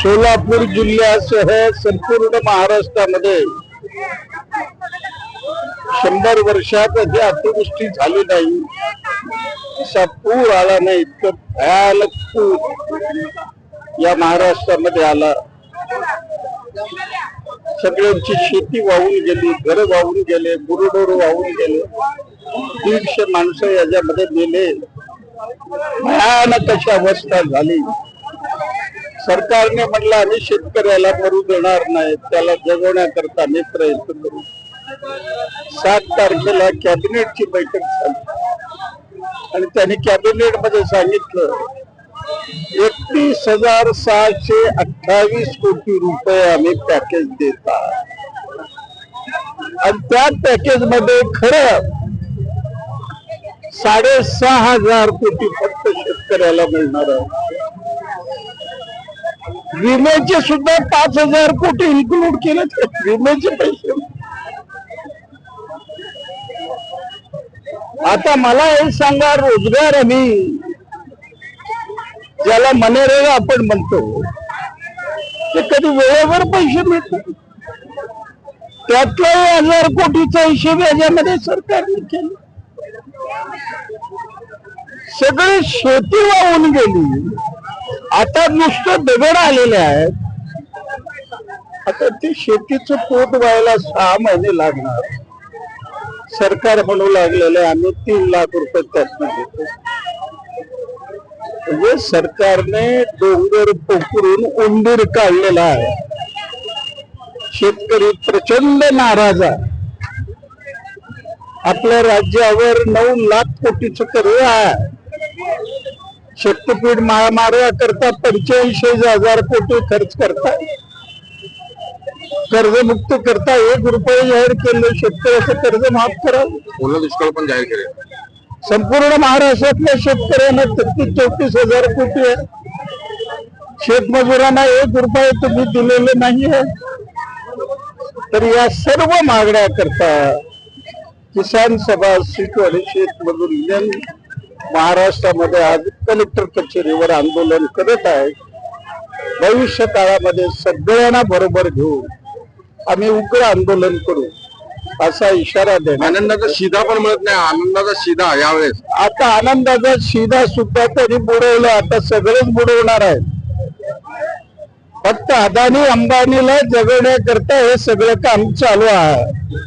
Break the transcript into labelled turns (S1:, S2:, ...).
S1: सोलापूर जिल्ह्यासह संपूर्ण महाराष्ट्रामध्ये शंभर वर्षात कधी अतिवृष्टी झाली नाही. असा पूर आला नाही इतकं भयानक पूर या महाराष्ट्रामध्ये आला. सगळ्यांची शेती वाहून गेली घर वाहून गेले गुरुडोर वाहून गेले. दीडशे माणसं याच्यामध्ये गेले भयानक अशी अवस्था झाली. सरकारने म्हटलं आम्ही शेतकऱ्याला मरू देणार नाही त्याला जगवण्याकरता आम्ही प्रयत्न करू सात तारखेला कॅबिनेटची बैठक झाली. आणि त्यांनी कॅबिनेटमध्ये सांगितलं एकतीस हजार सहाशे अठ्ठावीस कोटी रुपये आम्ही पॅकेज देतात. आणि त्या पॅकेजमध्ये खरं साडेसहा हजार कोटी फक्त शेतकऱ्याला मिळणार आहे. विम्याचे सुद्धा पाच हजार कोटी इन्क्लूड केले ते. विम्याचे पैसे. आता मला हे सांगा रोजगार आम्ही ज्याला मनरेगा आपण म्हणतो ते कधी वेळेवर पैसे मिळतात त्यातलाही हजार कोटीचा हिशोब याच्यामध्ये सरकारने केला. सगळी शेती वाहून गेली. आता नुसतं दगड आलेले आहेत. आता ते शेतीचं पोट व्हायला सहा महिने लागणार. सरकार म्हणू लागलेलं आहे, आम्ही तीन लाख रुपये त्यातनं देतो. म्हणजे सरकारने डोंगर पोखरून उंदीर काढलेला आहे. शेतकरी प्रचंड नाराज आहे. आपल्या राज्यावर नऊ लाख कोटीचं कर्ज आहे. महामार्गा करता पंच्याऐंशी हजार कोटी खर्च करतात कर्जमुक्त करता एक रुपये जाहीर केलं शेतकऱ्याचं कर्ज माफ करावं
S2: ओला दुष्काळ पण जाहीर केले.
S1: संपूर्ण महाराष्ट्रातल्या शेतकऱ्यांना तेहतीस चौतीस हजार कोटी आहे. शेतमजुरांना एक रुपये तुम्ही दिलेले नाहीये. तर या सर्व मागण्या करता किसान सभा सीटवाले शेतमजूर महाराष्ट्रामध्ये आज कलेक्टर कचेरीवर आंदोलन करत आहे. भविष्य काळामध्ये सगळ्यांना बरोबर घेऊन आम्ही उग्र आंदोलन करू असा इशारा देण्यात
S2: आनंदाचा शिधा पण मिळत नाही आनंदाचा शिधा यावेळेस.
S1: आता आनंदाचा शिधा सुद्धा त्यांनी बुडवलं आता सगळेच बुडवणार आहेत. फक्त अदानी अंबानीला जगवण्याकरता हे सगळं काम चालू आहे.